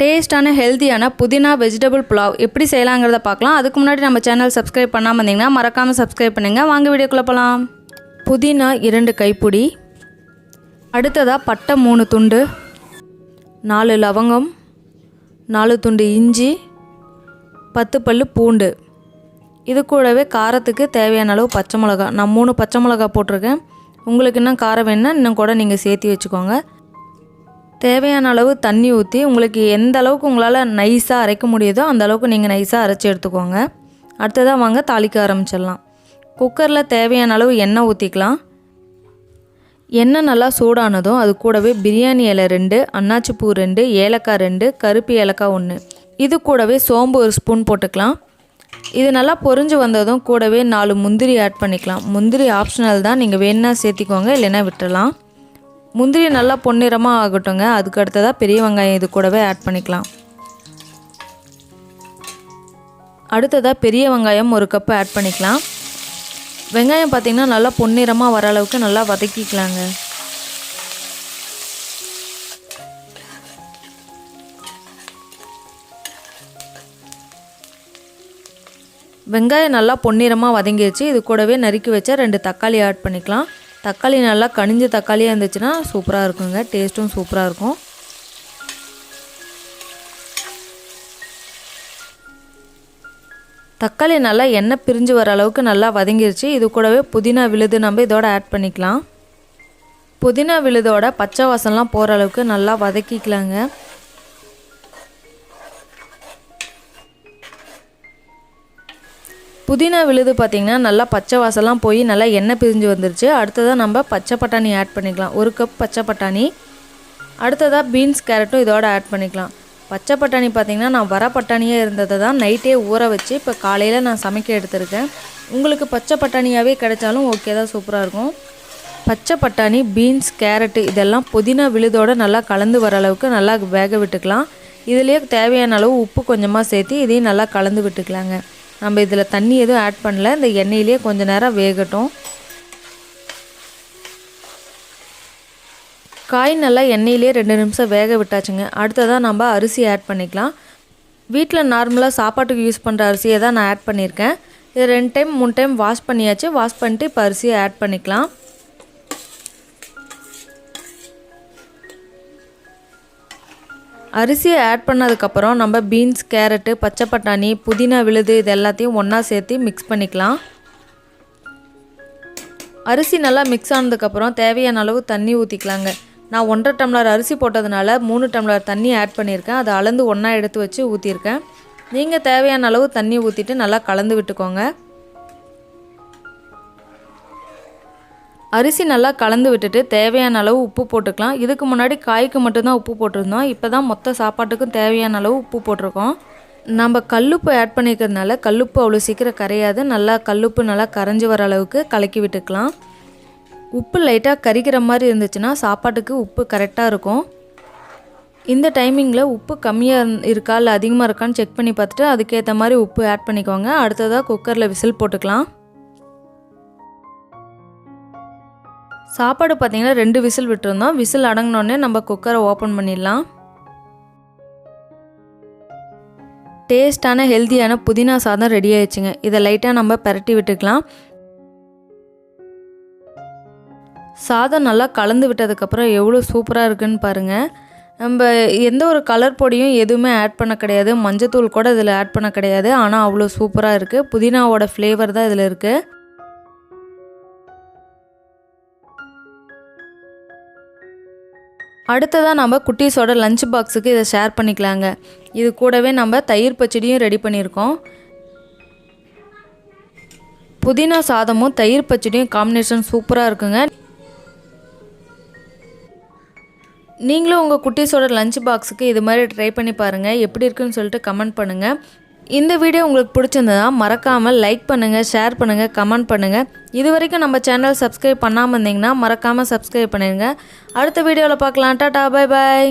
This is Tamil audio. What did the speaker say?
டேஸ்ட்டான ஹெல்த்தியான புதினா வெஜிடபிள் புலாவ் எப்படி செய்யலாங்கிறத பார்க்கலாம். அதுக்கு முன்னாடி நம்ம சேனல் சப்ஸ்கிரைப் பண்ணாமல் இருந்தீங்கன்னா மறக்காமல் சப்ஸ்கிரைப் பண்ணுங்கள் வாங்க வீடியோக்குள்ளே போகலாம் புதினா இரண்டு கைப்பிடி. அடுத்ததாக பட்டை மூணு துண்டு. நாலு லவங்கம். நாலு துண்டு இஞ்சி. பத்து பல்லு பூண்டு. இது கூடவே காரத்துக்கு தேவையான அளவு பச்சை மிளகா நான் மூணு பச்சை மிளகா போட்டிருக்கேன். உங்களுக்கு இன்னும் காரம் வேணுன்னா இன்னும் கூட நீங்கள் சேர்த்து வச்சுக்கோங்க. தேவையான அளவு தண்ணி ஊற்றி உங்களுக்கு எந்த அளவுக்கு உங்களால் நைஸாக அரைக்க முடியுதோ அந்த அளவுக்கு நீங்கள் நைஸாக அரைச்சி எடுத்துக்கோங்க. அடுத்ததாக வாங்க தாளிக்க ஆரம்பிச்சிடலாம். குக்கரில் தேவையான அளவு எண்ணெய் ஊற்றிக்கலாம் எண்ணெய் நல்லா சூடானதும் அது கூடவே பிரியாணி இலை ரெண்டு அன்னாச்சிப்பூ ரெண்டு ஏலக்காய் ரெண்டு கருப்பு ஏலக்காய் ஒன்று இது கூடவே சோம்பு ஒரு ஸ்பூன் போட்டுக்கலாம். இது நல்லா பொரிஞ்சு வந்ததும் கூடவே நாலு முந்திரி ஆட் பண்ணிக்கலாம். முந்திரி ஆப்ஷனல் தான். நீங்கள் வேணால் சேர்த்திக்கோங்க இல்லைன்னா விட்டுடலாம் முந்திரி நல்லா பொன்னிறமாக ஆகட்டுங்க அதுக்கு அடுத்ததாக பெரிய வெங்காயம் இது கூடவே ஆட் பண்ணிக்கலாம். அடுத்ததாக பெரிய வெங்காயம் ஒரு கப்பு ஆட் பண்ணிக்கலாம். வெங்காயம் பார்த்திங்கன்னா நல்லா பொன்னிறமாக வர அளவுக்கு நல்லா வதக்கிக்கலாங்க. வெங்காயம் நல்லா பொன்னிறமாக வதங்கிடுச்சு இது கூடவே நறுக்கி வச்சா ரெண்டு தக்காளி ஆட் பண்ணிக்கலாம். தக்காளி நல்லா கனிஞ்ச தக்காளியாக இருந்துச்சுன்னா சூப்பராக இருக்குங்க. டேஸ்ட்டும் சூப்பராக இருக்கும். தக்காளி நல்லா எண்ணெய் பிரிஞ்சு வர அளவுக்கு நல்லா வதங்கிருச்சு. இது கூடவே புதினா விழுது நம்ம இதோட ஆட் பண்ணிக்கலாம். புதினா விழுதோட பச்சை வாசம்லாம் போகிற அளவுக்கு நல்லா வதக்கிக்கலாங்க. புதினா விழுது பார்த்திங்கன்னா நல்லா பச்சை வாசலாம் போய் நல்லா எண்ணெய் பிரிஞ்சு வந்துருச்சு. அடுத்ததாக நம்ம பச்சை பட்டாணி ஆட் பண்ணிக்கலாம். ஒரு கப் பச்சை பட்டாணி. அடுத்ததாக பீன்ஸ் கேரட்டும் இதோட ஆட் பண்ணிக்கலாம். பச்சை பட்டாணி பார்த்திங்கன்னா நான் வர பட்டாணியே இருந்ததை தான் நைட்டே ஊற வச்சு இப்போ காலையில் நான் சமைக்க எடுத்திருக்கேன். உங்களுக்கு பச்சை பட்டாணியாகவே கிடைச்சாலும் ஓகே தான் சூப்பராக இருக்கும். பச்சை பட்டாணி பீன்ஸ் கேரட்டு இதெல்லாம் புதினா விழுதோட நல்லா கலந்து வர அளவுக்கு நல்லா வேக விட்டுக்கலாம். இதுலேயே தேவையான அளவு உப்பு கொஞ்சமாக சேர்த்து இதையும் நல்லா கலந்து விட்டுக்கலாங்க. நம்ம இதில் தண்ணி எதுவும் ஆட் பண்ணல. இந்த எண்ணெயிலேயே கொஞ்சம் நேரம் வேகட்டும். காய் நல்லா எண்ணெயிலே ரெண்டு நிமிஷம் வேக விட்டாச்சுங்க. அடுத்ததாக நம்ம அரிசி ஆட் பண்ணிக்கலாம். வீட்டில் நார்மலாக சாப்பாட்டுக்கு யூஸ் பண்ணுற அரிசியை தான் நான் ஆட் பண்ணியிருக்கேன். இது ரெண்டு டைம் மூணு டைம் வாஷ் பண்ணியாச்சு. வாஷ் பண்ணிட்டு இப்போ அரிசியை ஆட் பண்ணிக்கலாம். அரிசியை ஆட் பண்ணதுக்கப்புறம் நம்ம பீன்ஸ் கேரட்டு பச்சை பட்டாணி புதினா விழுது இது எல்லாத்தையும் ஒன்றா சேர்த்து மிக்ஸ் பண்ணிக்கலாம். அரிசி நல்லா மிக்ஸ் ஆனதுக்கப்புறம் தேவையான அளவு தண்ணி ஊற்றிக்கலாங்க நான் ஒன்றரை டம்ளர் அரிசி போட்டதுனால மூணு டம்ளர் தண்ணி ஆட் பண்ணியிருக்கேன். அதை அளந்து ஒன்றா எடுத்து வச்சு ஊற்றிருக்கேன் நீங்கள் தேவையான அளவு தண்ணி ஊற்றிட்டு நல்லா கலந்து விட்டுக்கோங்க. அரிசி நல்லா கலந்து விட்டுட்டு தேவையான அளவு உப்பு போட்டுக்கலாம். இதுக்கு முன்னாடி காய்க்கு மட்டும்தான் உப்பு போட்டிருந்தோம். இப்போ தான் மொத்த சாப்பாட்டுக்கும் தேவையான அளவு உப்பு போட்டிருக்கோம். நம்ம கல்லுப்பு ஆட் பண்ணிக்கிறதுனால கல்லுப்பு அவ்வளோ சீக்கிரம் கரையாது. நல்லா கல்லுப்பு நல்லா கரைஞ்சி வர அளவுக்கு கலக்கி விட்டுக்கலாம். உப்பு லைட்டாக கரிக்கிற மாதிரி இருந்துச்சுன்னா சாப்பாட்டுக்கு உப்பு கரெக்டாக இருக்கும். இந்த டைமிங்கில் உப்பு கம்மியாக இருக்கா இல்லை அதிகமாக இருக்கான்னு செக் பண்ணி பார்த்துட்டு அதுக்கேற்ற மாதிரி உப்பு ஆட் பண்ணிக்கோங்க. அடுத்ததாக குக்கரில் விசில் போட்டுக்கலாம். சாப்பாடு பார்த்திங்கன்னா ரெண்டு விசில் விட்டுருந்தோம். விசில் அடங்கினோடனே நம்ம குக்கரை ஓப்பன் பண்ணிடலாம். டேஸ்டான ஹெல்த்தியான புதினா சாதம் ரெடி ஆயிடுச்சுங்க. இதை லைட்டாக நம்ம பரட்டி விட்டுக்கலாம். சாதம் நல்லா கலந்து விட்டதுக்கப்புறம் எவ்வளோ சூப்பராக இருக்குன்னு பாருங்கள் நம்ம எந்த ஒரு கலர் பொடியும் எதுவுமே ஆட் பண்ண கிடையாது. மஞ்சத்தூள் கூட இதில் ஆட் பண்ண கிடையாது. ஆனால் அவ்வளோ சூப்பராக இருக்குது புதினாவோட ஃப்ளேவர் தான் இதில் இருக்குது அடுத்ததாக நம்ம குட்டீஸோட லஞ்ச் பாக்ஸுக்கு இதை ஷேர் பண்ணிக்கலாங்க. இது கூடவே நம்ம தயிர் பச்சடியும் ரெடி பண்ணியிருக்கோம். புதினா சாதமும் தயிர் பச்சடியும் காம்பினேஷன் சூப்பராக இருக்குங்க. நீங்களும் உங்கள் குட்டீஸோட லஞ்ச் பாக்ஸுக்கு இது மாதிரி ட்ரை பண்ணி பாருங்கள் எப்படி இருக்குன்னு சொல்லிட்டு கமெண்ட் பண்ணுங்கள் இந்த வீடியோ உங்களுக்கு பிடிச்சிருந்ததா மறக்காமல் லைக் பண்ணுங்கள் ஷேர் பண்ணுங்கள் கமெண்ட் பண்ணுங்கள் இது வரைக்கும் நம்ம சேனல் சப்ஸ்கிரைப் பண்ணாமல் இருந்தீங்கன்னா மறக்காமல் சப்ஸ்கிரைப் பண்ணிடுங்க. அடுத்த வீடியோவில் பார்க்கலாம். டாட்டா பாய் பாய்